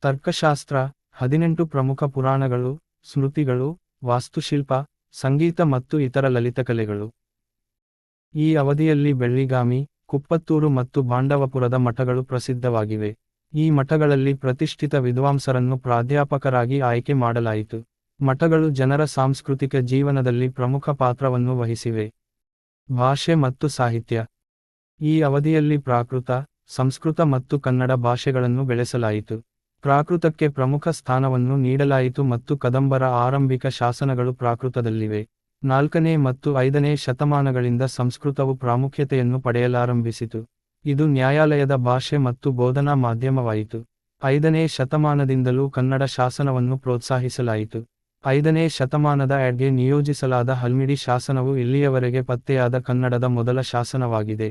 ತರ್ಕಶಾಸ್ತ್ರ, ಹದಿನೆಂಟು ಪ್ರಮುಖ ಪುರಾಣಗಳು, ಸ್ಮೃತಿಗಳು, ವಾಸ್ತುಶಿಲ್ಪ, ಸಂಗೀತ ಮತ್ತು ಇತರ ಲಲಿತಕಲೆಗಳು ಈ ಅವಧಿಯಲ್ಲಿ ಬೆಳ್ಳಿಗಾಮಿ, ಕುಪ್ಪತ್ತೂರು ಮತ್ತು ಬಾಂಡವಪುರದ ಮಠಗಳು ಪ್ರಸಿದ್ಧವಾಗಿವೆ. ಈ ಮಠಗಳಲ್ಲಿ ಪ್ರತಿಷ್ಠಿತ ವಿದ್ವಾಂಸರನ್ನು ಪ್ರಾಧ್ಯಾಪಕರಾಗಿ ಆಯ್ಕೆ ಮಾಡಲಾಯಿತು. ಮಠಗಳು ಜನರ ಸಾಂಸ್ಕೃತಿಕ ಜೀವನದಲ್ಲಿ ಪ್ರಮುಖ ಪಾತ್ರವನ್ನು ವಹಿಸಿವೆ. ಭಾಷೆ ಮತ್ತು ಸಾಹಿತ್ಯ. ಈ ಅವಧಿಯಲ್ಲಿ ಪ್ರಾಕೃತ, ಸಂಸ್ಕೃತ ಮತ್ತು ಕನ್ನಡ ಭಾಷೆಗಳನ್ನು ಬೆಳೆಸಲಾಯಿತು. ಪ್ರಾಕೃತಕ್ಕೆ ಪ್ರಮುಖ ಸ್ಥಾನವನ್ನು ನೀಡಲಾಯಿತು ಮತ್ತು ಕದಂಬರ ಆರಂಭಿಕ ಶಾಸನಗಳು ಪ್ರಾಕೃತದಲ್ಲಿವೆ. ನಾಲ್ಕನೇ ಮತ್ತು ಐದನೇ ಶತಮಾನಗಳಿಂದ ಸಂಸ್ಕೃತವು ಪ್ರಾಮುಖ್ಯತೆಯನ್ನು ಪಡೆಯಲಾರಂಭಿಸಿತು. ಇದು ನ್ಯಾಯಾಲಯದ ಭಾಷೆ ಮತ್ತು ಬೋಧನಾ ಮಾಧ್ಯಮವಾಯಿತು. ಐದನೇ ಶತಮಾನದಿಂದಲೂ ಕನ್ನಡ ಶಾಸನವನ್ನು ಪ್ರೋತ್ಸಾಹಿಸಲಾಯಿತು. ಐದನೇ ಶತಮಾನದ ಎಡ್ಗೆ ನಿಯೋಜಿಸಲಾದ ಹಲ್ಮಿಡಿ ಶಾಸನವು ಇಲ್ಲಿಯವರೆಗೆ ಪತ್ತೆಯಾದ ಕನ್ನಡದ ಮೊದಲ ಶಾಸನವಾಗಿದೆ.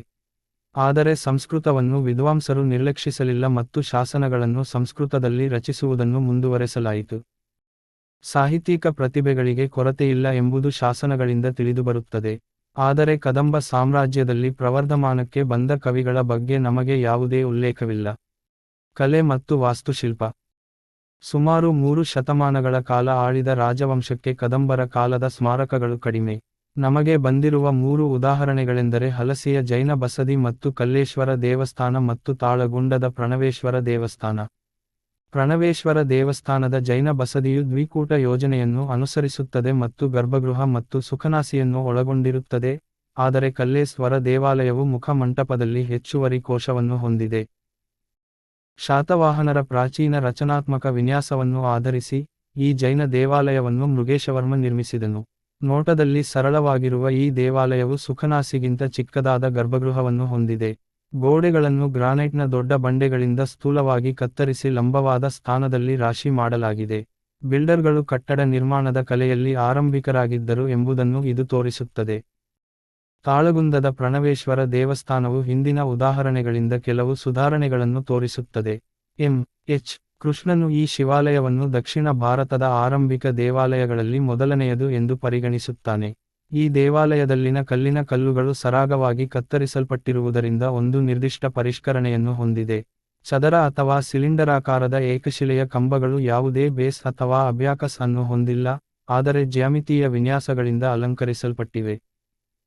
ಆದರೆ ಸಂಸ್ಕೃತವನ್ನು ವಿದ್ವಾಂಸರು ನಿರ್ಲಕ್ಷಿಸಲಿಲ್ಲ ಮತ್ತು ಶಾಸನಗಳನ್ನು ಸಂಸ್ಕೃತದಲ್ಲಿ ರಚಿಸುವುದನ್ನು ಮುಂದುವರೆಸಲಾಯಿತು. ಸಾಹಿತ್ಯಿಕ ಪ್ರತಿಭೆಗಳಿಗೆ ಕೊರತೆಯಿಲ್ಲ ಎಂಬುದು ಶಾಸನಗಳಿಂದ ತಿಳಿದುಬರುತ್ತದೆ. ಆದರೆ ಕದಂಬ ಸಾಮ್ರಾಜ್ಯದಲ್ಲಿ ಪ್ರವರ್ಧಮಾನಕ್ಕೆ ಬಂದ ಕವಿಗಳ ಬಗ್ಗೆ ನಮಗೆ ಯಾವುದೇ ಉಲ್ಲೇಖವಿಲ್ಲ. ಕಲೆ ಮತ್ತು ವಾಸ್ತುಶಿಲ್ಪ. ಸುಮಾರು ಮೂರು ಶತಮಾನಗಳ ಕಾಲ ಆಳಿದ ರಾಜವಂಶಕ್ಕೆ ಕದಂಬರ ಕಾಲದ ಸ್ಮಾರಕಗಳು ಕಡಿಮೆ. ನಮಗೆ ಬಂದಿರುವ ಮೂರು ಉದಾಹರಣೆಗಳೆಂದರೆ ಹಲಸಿಯ ಜೈನ ಬಸದಿ ಮತ್ತು ಕಲ್ಲೇಶ್ವರ ದೇವಸ್ಥಾನ ಮತ್ತು ತಾಳಗುಂಡದ ಪ್ರಣವೇಶ್ವರ ದೇವಸ್ಥಾನ. ಪ್ರಣವೇಶ್ವರ ದೇವಸ್ಥಾನದ ಜೈನ ಬಸದಿಯು ದ್ವಿಕೂಟ ಯೋಜನೆಯನ್ನು ಅನುಸರಿಸುತ್ತದೆ ಮತ್ತು ಗರ್ಭಗೃಹ ಮತ್ತು ಸುಖನಾಸಿಯನ್ನು ಒಳಗೊಂಡಿರುತ್ತದೆ, ಆದರೆ ಕಲ್ಲೇಶ್ವರ ದೇವಾಲಯವು ಮುಖಮಂಟಪದಲ್ಲಿ ಹೆಚ್ಚುವರಿ ಕೋಶವನ್ನು ಹೊಂದಿದೆ. ಶಾತವಾಹನರ ಪ್ರಾಚೀನ ರಚನಾತ್ಮಕ ವಿನ್ಯಾಸವನ್ನು ಆಧರಿಸಿ ಈ ಜೈನ ದೇವಾಲಯವನ್ನು ಮೃಗೇಶವರ್ಮ ನಿರ್ಮಿಸಿದನು. ನೋಟದಲ್ಲಿ ಸರಳವಾಗಿರುವ ಈ ದೇವಾಲಯವು ಸುಖನಾಸಿಗಿಂತ ಚಿಕ್ಕದಾದ ಗರ್ಭಗೃಹವನ್ನು ಹೊಂದಿದೆ. ಗೋಡೆಗಳನ್ನು ಗ್ರಾನೈಟ್ನ ದೊಡ್ಡ ಬಂಡೆಗಳಿಂದ ಸ್ಥೂಲವಾಗಿ ಕತ್ತರಿಸಿ ಲಂಬವಾದ ಸ್ಥಾನದಲ್ಲಿ ರಾಶಿ ಮಾಡಲಾಗಿದೆ. ಬಿಲ್ಡರ್ಗಳು ಕಟ್ಟಡ ನಿರ್ಮಾಣದ ಕಲೆಯಲ್ಲಿ ಆರಂಭಿಕರಾಗಿದ್ದರು ಎಂಬುದನ್ನು ಇದು ತೋರಿಸುತ್ತದೆ. ತಾಳಗುಂದದ ಪ್ರಣವೇಶ್ವರ ದೇವಸ್ಥಾನವು ಹಿಂದಿನ ಉದಾಹರಣೆಗಳಿಂದ ಕೆಲವು ಸುಧಾರಣೆಗಳನ್ನು ತೋರಿಸುತ್ತದೆ. ಎಂ. ಎಚ್. ಕೃಷ್ಣನು ಈ ಶಿವಾಲಯವನ್ನು ದಕ್ಷಿಣ ಭಾರತದ ಆರಂಭಿಕ ದೇವಾಲಯಗಳಲ್ಲಿ ಮೊದಲನೆಯದು ಎಂದು ಪರಿಗಣಿಸುತ್ತಾನೆ. ಈ ದೇವಾಲಯದಲ್ಲಿನ ಕಲ್ಲಿನ ಕಲ್ಲುಗಳು ಸರಾಗವಾಗಿ ಕತ್ತರಿಸಲ್ಪಟ್ಟಿರುವುದರಿಂದ ಒಂದು ನಿರ್ದಿಷ್ಟ ಪರಿಷ್ಕರಣೆಯನ್ನು ಹೊಂದಿದೆ. ಚದರ ಅಥವಾ ಸಿಲಿಂಡರಾಕಾರದ ಏಕಶಿಲೆಯ ಕಂಬಗಳು ಯಾವುದೇ ಬೇಸ್ ಅಥವಾ ಅಬ್ಯಾಕಸ್ ಅನ್ನು ಹೊಂದಿಲ್ಲ, ಆದರೆ ಜ್ಯಾಮಿತೀಯ ವಿನ್ಯಾಸಗಳಿಂದ ಅಲಂಕರಿಸಲ್ಪಟ್ಟಿವೆ.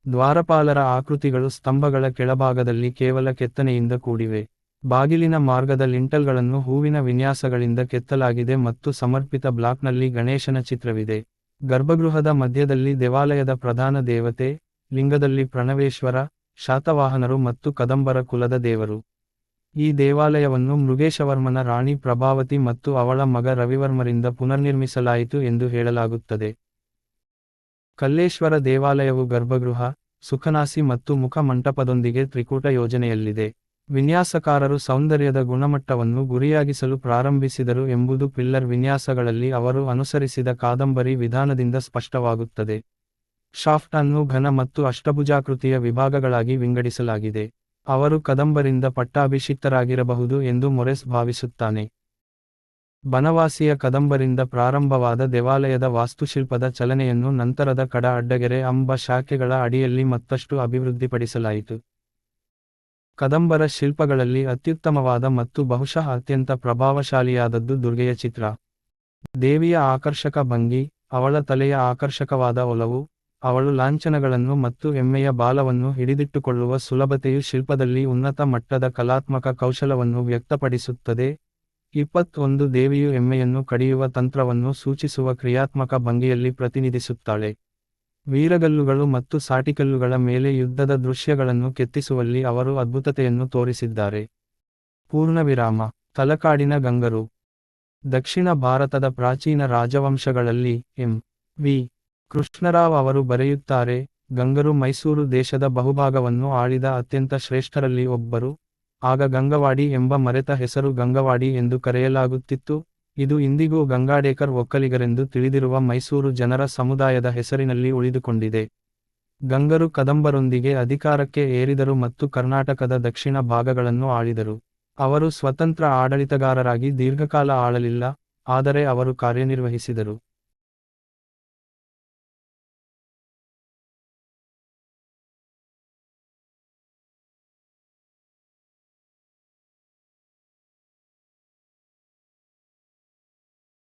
ದ್ವಾರಪಾಲರ ಆಕೃತಿಗಳು ಸ್ತಂಭಗಳ ಕೆಳಭಾಗದಲ್ಲಿ ಕೇವಲ ಕೆತ್ತನೆಯಿಂದ ಕೂಡಿವೆ. ಬಾಗಿಲಿನ ಮಾರ್ಗದ ಲಿಂಟಲ್ಗಳನ್ನು ಹೂವಿನ ವಿನ್ಯಾಸಗಳಿಂದ ಕೆತ್ತಲಾಗಿದೆ ಮತ್ತು ಸಮರ್ಪಿತ ಬ್ಲಾಕ್ನಲ್ಲಿ ಗಣೇಶನ ಚಿತ್ರವಿದೆ. ಗರ್ಭಗೃಹದ ಮಧ್ಯದಲ್ಲಿ ದೇವಾಲಯದ ಪ್ರಧಾನ ದೇವತೆ, ಲಿಂಗದಲ್ಲಿ ಪ್ರಣವೇಶ್ವರ, ಶಾತವಾಹನರು ಮತ್ತು ಕದಂಬರ ಕುಲದ ದೇವರು. ಈ ದೇವಾಲಯವನ್ನು ಮೃಗೇಶವರ್ಮನ ರಾಣಿ ಪ್ರಭಾವತಿ ಮತ್ತು ಅವಳ ಮಗ ರವಿವರ್ಮರಿಂದ ಪುನರ್ನಿರ್ಮಿಸಲಾಯಿತು ಎಂದು ಹೇಳಲಾಗುತ್ತದೆ. ಕಲ್ಲೇಶ್ವರ ದೇವಾಲಯವು ಗರ್ಭಗೃಹ, ಸುಖನಾಸಿ ಮತ್ತು ಮುಖಮಂಟಪದೊಂದಿಗೆ ತ್ರಿಕೂಟ ಯೋಜನೆಯಲ್ಲಿದೆ. ವಿನ್ಯಾಸಕಾರರು ಸೌಂದರ್ಯದ ಗುಣಮಟ್ಟವನ್ನು ಗುರಿಯಾಗಿಸಲು ಪ್ರಾರಂಭಿಸಿದರು ಎಂಬುದು ಪಿಲ್ಲರ್ ವಿನ್ಯಾಸಗಳಲ್ಲಿ ಅವರು ಅನುಸರಿಸಿದ ಕಾದಂಬರಿ ವಿಧಾನದಿಂದ ಸ್ಪಷ್ಟವಾಗುತ್ತದೆ. ಶಾಫ್ಟ್ ಅನ್ನು ಘನ ಮತ್ತು ಅಷ್ಟಭುಜಾಕೃತಿಯ ವಿಭಾಗಗಳಾಗಿ ವಿಂಗಡಿಸಲಾಗಿದೆ. ಅವರು ಕದಂಬರಿಂದ ಪಟ್ಟಾಭಿಷಿಕ್ತರಾಗಿರಬಹುದು ಎಂದು ಮೊರೆಸ್ ಭಾವಿಸುತ್ತಾನೆ. ಬನವಾಸಿಯ ಕದಂಬರಿಂದ ಪ್ರಾರಂಭವಾದ ದೇವಾಲಯದ ವಾಸ್ತುಶಿಲ್ಪದ ಚಲನೆಯನ್ನು ನಂತರದ ಕಡ ಅಡ್ಡಗೆರೆ ಅಂಬ ಶಾಖೆಗಳ ಅಡಿಯಲ್ಲಿ ಮತ್ತಷ್ಟು ಅಭಿವೃದ್ಧಿಪಡಿಸಲಾಯಿತು. ಕದಂಬರ ಶಿಲ್ಪಗಳಲ್ಲಿ ಅತ್ಯುತ್ತಮವಾದ ಮತ್ತು ಬಹುಶಃ ಅತ್ಯಂತ ಪ್ರಭಾವಶಾಲಿಯಾದದ್ದು ದುರ್ಗೆಯ ಚಿತ್ರ. ದೇವಿಯ ಆಕರ್ಷಕ ಭಂಗಿ, ಅವಳ ತಲೆಯ ಆಕರ್ಷಕವಾದ ಒಲವು, ಅವಳು ಲಾಂಛನಗಳನ್ನು ಮತ್ತು ಎಮ್ಮೆಯ ಬಾಲವನ್ನು ಹಿಡಿದಿಟ್ಟುಕೊಳ್ಳುವ ಸುಲಭತೆಯು ಶಿಲ್ಪದಲ್ಲಿ ಉನ್ನತ ಮಟ್ಟದ ಕಲಾತ್ಮಕ ಕೌಶಲವನ್ನು ವ್ಯಕ್ತಪಡಿಸುತ್ತದೆ. ಇಪ್ಪತ್ತೊಂದು ದೇವಿಯು ಎಮ್ಮೆಯನ್ನು ಕಡಿಯುವ ತಂತ್ರವನ್ನು ಸೂಚಿಸುವ ಕ್ರಿಯಾತ್ಮಕ ಭಂಗಿಯಲ್ಲಿ ಪ್ರತಿನಿಧಿಸುತ್ತಾಳೆ. ವೀರಗಲ್ಲುಗಳು ಮತ್ತು ಸಾಟಿಕಲ್ಲುಗಳ ಮೇಲೆ ಯುದ್ಧದ ದೃಶ್ಯಗಳನ್ನು ಕೆತ್ತಿಸುವಲ್ಲಿ ಅವರು ಅದ್ಭುತತೆಯನ್ನು ತೋರಿಸಿದ್ದಾರೆ. ಪೂರ್ಣವಿರಾಮ, ತಲಕಾಡಿನ ಗಂಗರು. ದಕ್ಷಿಣ ಭಾರತದ ಪ್ರಾಚೀನ ರಾಜವಂಶಗಳಲ್ಲಿ ಎಂ. ವಿ. ಕೃಷ್ಣರಾವ್ ಅವರು ಬರೆಯುತ್ತಾರೆ, ಗಂಗರು ಮೈಸೂರು ದೇಶದ ಬಹುಭಾಗವನ್ನು ಆಳಿದ ಅತ್ಯಂತ ಶ್ರೇಷ್ಠರಲ್ಲಿ ಒಬ್ಬರು. ಆಗ ಗಂಗವಾಡಿ ಎಂಬ ಮರೆತ ಹೆಸರು ಗಂಗವಾಡಿ ಎಂದು ಕರೆಯಲಾಗುತ್ತಿತ್ತು. ಇದು ಇಂದಿಗೂ ಗಂಗಾಡೇಕರ್ ಒಕ್ಕಲಿಗರೆಂದು ತಿಳಿದಿರುವ ಮೈಸೂರು ಜನರ ಸಮುದಾಯದ ಹೆಸರಿನಲ್ಲಿ ಉಳಿದುಕೊಂಡಿದೆ. ಗಂಗರು ಕದಂಬರೊಂದಿಗೆ ಅಧಿಕಾರಕ್ಕೆ ಏರಿದರು ಮತ್ತು ಕರ್ನಾಟಕದ ದಕ್ಷಿಣ ಭಾಗಗಳನ್ನು ಆಳಿದರು. ಅವರು ಸ್ವತಂತ್ರ ಆಡಳಿತಗಾರರಾಗಿ ದೀರ್ಘಕಾಲ ಆಳಲಿಲ್ಲ, ಆದರೆ ಅವರು ಕಾರ್ಯನಿರ್ವಹಿಸಿದರು.